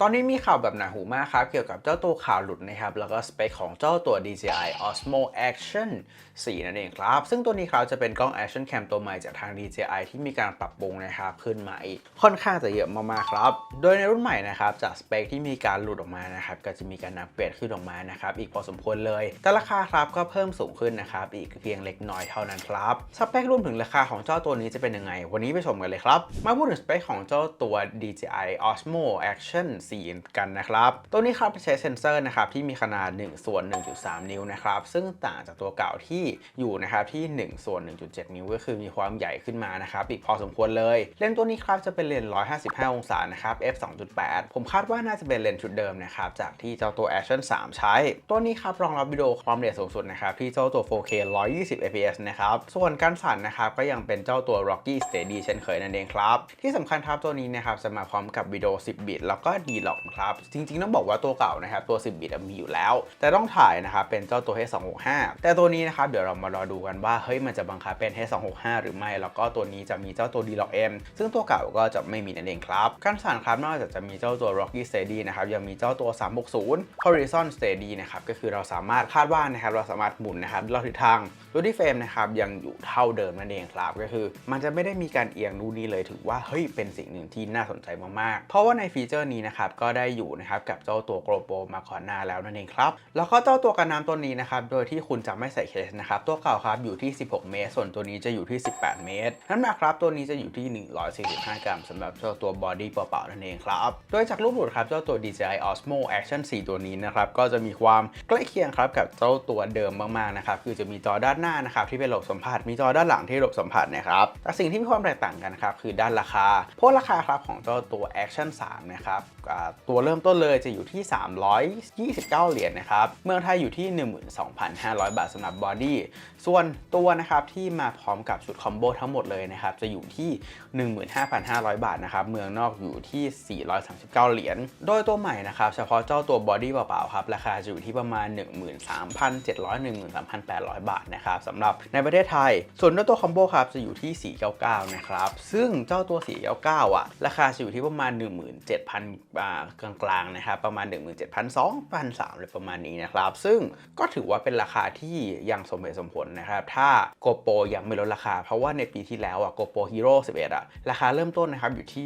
ตอนนี้มีข่าวแบบหนาหูมากครับ เกี่ยวกับเจ้าตัวข่าวหลุดนะครับ แล้วก็สเปคของเจ้าตัว DJI Osmo Action 4 นั่นเองครับ ซึ่งตัวนี้ครับจะเป็นกล้อง Action Cam ตัวใหม่จากทาง DJI ที่มีการปรับปรุงนะครับ ขึ้นมาอีกค่อนข้างจะเยอะมากๆครับ โดยในรุ่นใหม่นะครับ จากสเปคที่มีการหลุดออกมานะครับ ก็จะมีการอัปเกรดขึ้นออกมานะครับ อีกพอสมควรเลย แต่ราคาครับก็เพิ่มสูงขึ้นนะครับ อีกเพียงเล็กน้อยเท่านั้นครับสเปครวมถึงราคาของเจ้าตัวนี้จะเป็นยังไง วันนี้ไปชมกันเลยครับมาพูดถึงสเปคของเจ้าตัว DJI Osmo Action 4กันนะครับ ตัวนี้ครับใช้เซ็นเซอร์นะครับที่มีขนาด 1 ส่วน 1.3 นิ้วนะครับ ซึ่งต่างจากตัวเก่าที่อยู่นะครับที่ 1 ส่วน 1.7 นิ้วก็คือมีความใหญ่ขึ้นมานะครับอีกพอสมควรเลย เลนส์ตัวนี้ครับจะเป็นเลนส์ 155 องศานะครับ f 2.8 ผมคาดว่าน่าจะเป็นเลนส์ชุดเดิมนะครับจากที่เจ้าตัว Action 3 ใช้ ตัวนี้ครับรองรับวิดีโอความละเอียดสูงสุดนะครับที่เจ้าตัว 4K 120 fps นะครับส่วนการสั่นนะครับก็ยังเป็นเจ้าตัว Rocky Steady เช่นเคยนั่นเองครับที่สำคัญครับตัวนี้นะครับจะมาพร้อมกับวิดีโอ 10 บิตแล้วก็ D-Log นะครับ จริงๆ ต้องบอกว่าตัวเก่านะครับตัว 10 บิตมีอยู่แล้ว แต่ต้องถ่ายนะครับเป็นเจ้าตัว H265 แต่ตัวนี้นะครับเดี๋ยวเรามารอดูกันว่าเฮ้ยมันจะบังคับเป็น H265 หรือไม่ แล้วก็ตัวนี้จะมีเจ้าตัว D-Log M ซึ่งตัวเก่าก็จะไม่มีนั่นเองครับการสั่นครับนอกจากจะมีเจ้าตัว Rocky Steady นะครับยังมีเจ้าตัว 360 Horizon Steady นะครับก็คือเราสามารถคาดว่านะครับเราสามารถหมุนนะครับรอบทิศทางดูที่เฟรมนะครับยังอยู่เท่าเดิมนั่นเองครับก็คือมันจะไม่ได้มีการเอียงนู่นนี่เลยถือว่าเฮ้ยเป็นสิ่งหนึ่งที่น่าสนใจมากๆ เพราะว่าในฟีเจอร์นี้นะครับก็ได้อยู่นะครับกับเจ้าตัว GoPro มาก่อนหน้าแล้วนั่นเองครับแล้วก็เจ้าตัวกันน้ำตัวนี้นะครับโดยที่คุณจะไม่ใส่เคสนะครับตัวเก่าครับอยู่ที่ 16 เมตร ส่วนตัวนี้จะอยู่ที่ 18 เมตรน้ำหนักครับตัวนี้จะอยู่ที่ 145 กรัมสำหรับเจ้าตัวบอดี้เปล่าๆนั่นเองครับโดยจากรูปหลุดครับเจ้าตัว DJI Osmo Action 4 ตัวนี้นะครับก็จะมีความใกล้เคียงครับกับเจ้าตัวเดิมมากๆนะครับคือจะมีจอด้านหน้านะครับที่เป็นระบบสัมผัส มีจอด้านหลังที่ระบบสัมผัสนะครับแต่สิ่งที่มีความแตกต่างกันครับคือด้านราคาเพราะราคาครับของเจ้าตัว Action 3นะครับตัวเริ่มต้นเลยจะอยู่ที่ 329 เหรียญนะครับ เมืองไทยอยู่ที่ 12,500 บาทสำหรับบอดี้ ส่วนตัวนะครับที่มาพร้อมกับชุดคอมโบทั้งหมดเลยนะครับ จะอยู่ที่ 15,500 บาทนะครับ เมืองนอกอยู่ที่ 439 เหรียญ โดยตัวใหม่นะครับ เฉพาะเจ้าตัวบอดี้เปล่าๆครับ ราคาจะอยู่ที่ประมาณ 13,700 13,800 บาทนะครับสำหรับในประเทศไทย ส่วนด้วตัวคอมโบครับจะอยู่ที่ 499 นะครับ ซึ่งเจ้าตัว 499 อะ ราคาจะอยู่ที่ประมาณ 17,000อ่ากลางๆนะครับประมาณ 17,200 1,300อะไรประมาณนี้นะครับ ซึ่งก็ถือว่าเป็นราคาที่ยังสมเหตุสมผลนะครับ ถ้า GoPro ยังไม่ลดราคา เพราะว่าในปีที่แล้วอะ GoPro Hero 11อะราคาเริ่มต้นนะครับอยู่ที่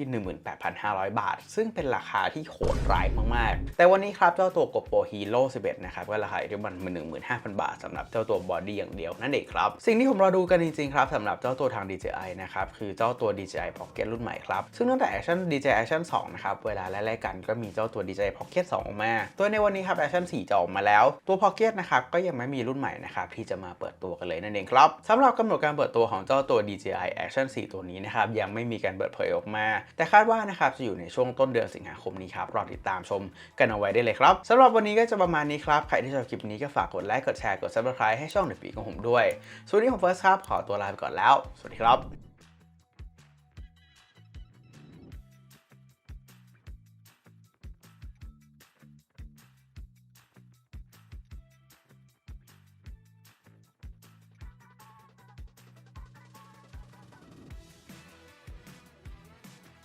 18,500 บาท ซึ่งเป็นราคาที่โหดร้ายมากๆ แต่วันนี้ครับเจ้าตัว GoPro Hero 11นะครับก็ราคาที่มัน 15,000 บาทสำหรับเจ้าตัวบอดี้อย่างเดียวนั่นเองครับ สิ่งที่ผมรอดูกันจริงๆครับสำหรับเจ้าตัวทาง DJI นะครับคือเจ้าตัว DJI Pocket รุ่นใหม่ครับซึ่งตั้งแต่ Action DJI Action 2นะครับเวลาไล่ๆกันก็มีเจ้าตัว DJI Pocket 2 ออกมา ตัวในวันนี้ครับ Action 4 จะออกมาแล้ว ตัว Pocket นะครับก็ยังไม่มีรุ่นใหม่นะครับที่จะมาเปิดตัวกันเลยนั่นเองครับสำหรับกำหนดการเปิดตัวของเจ้าตัว DJI Action 4 ตัวนี้นะครับยังไม่มีการเปิดเผยออกมา แต่คาดว่านะครับจะอยู่ในช่วงต้นเดือนสิงหาคมนี้ครับรอติดตามชมกันเอาไว้ได้เลยครับสำหรับวันนี้ก็จะประมาณนี้ครับใครที่ชอบคลิปนี้ก็ฝากกดไลค์กดแชร์กด Subscribe ให้ช่องเดอะปีของผมด้วยส่วนวันนี้ผมเฟิร์สครับขอตัวลาไปก่อนแล้ว สวัสดีครับ